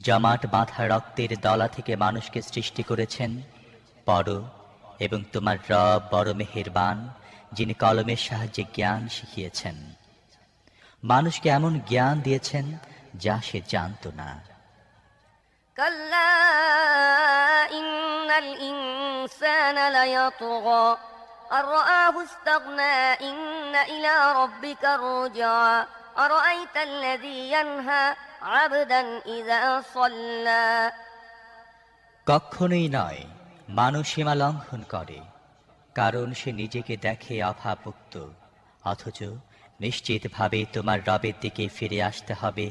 জমাট বাঁধা রক্তের দলা থেকে মানুষকে সৃষ্টি করেছেন পড় এবং তোমার রব বড় মেহেরবান যিনি কলমের সাহায্যে জ্ঞান শিখিয়েছেন মানুষকে এমন জ্ঞান দিয়েছেন যা সে জানত না كلا إن الإنسان ليطغى أن رآه استغنى إن إلى ربك الرجعى أرأيت الذي ينهى عبدا إذا صلى কখনোই নয় মানুষ সীমা লঙ্ঘন করে কারণ সে নিজেকে দেখে অভাবমুক্ত অথচ নিশ্চিতভাবে তোমার রবের দিকে ফিরে আসতে হবে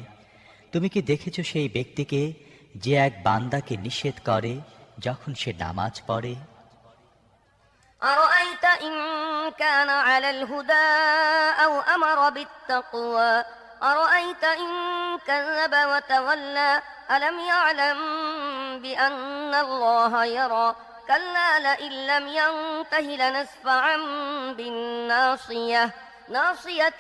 তুমি কি দেখেছো সেই ব্যক্তিকে যে এক বান্দাকে নিষেধ করে যখন সে নামাজ পড়ে أرأيت إن كان على الهدى أو أمر بالتقوى. أرأيت إن كذب وتولى؟ ألم يعلم بأن الله يرى؟ كلا لئن لم ينته لنسفعا بالناصية. ناصية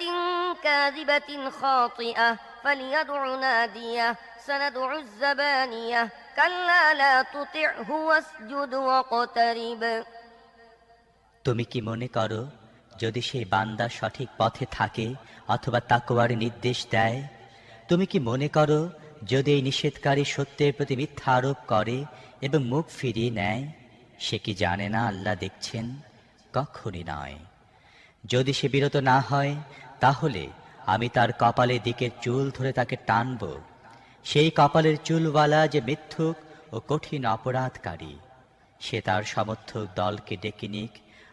كاذبة خاطئة فليدع نادية سندع الزبانية. كلا لا تطعه واسجد واقترب. তুমি কি মনে করো, যদি সেই বান্দা সঠিক পথে থাকে অথবা তাকওয়ার নির্দেশ দেয়? তুমি কি মনে করো, যদি এই নিষেধকারী সত্যের প্রতি মিথ্যা আরোপ করে এবং মুখ ফিরিয়ে নেয়? সে কি জানে না আল্লাহ দেখছেন? কখনই নয়। যদি সে বিরত না হয়, তাহলে আমি তার কপালের দিকের চুল ধরে তাকে টানব। সেই কপালের চুলওয়ালা যে মিথ্যুক ও কঠিন অপরাধকারী, সে তার সমর্থক দলকে ডেকে নিক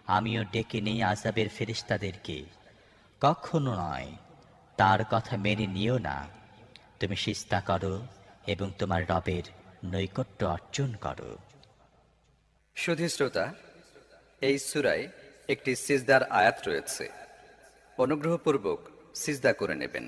আমিও ডেকে নেই আজাবের ফেরিস্তাদেরকে কখনো নয়, তার কথা মেনে নিও না। তুমি সিস্তা করো এবং তোমার রবের নৈকট্য অর্জন করো। সুধী শ্রোতা, এই সুরায় একটি সিজদার আয়াত রয়েছে। অনুগ্রহপূর্বক সিজদা করে নেবেন।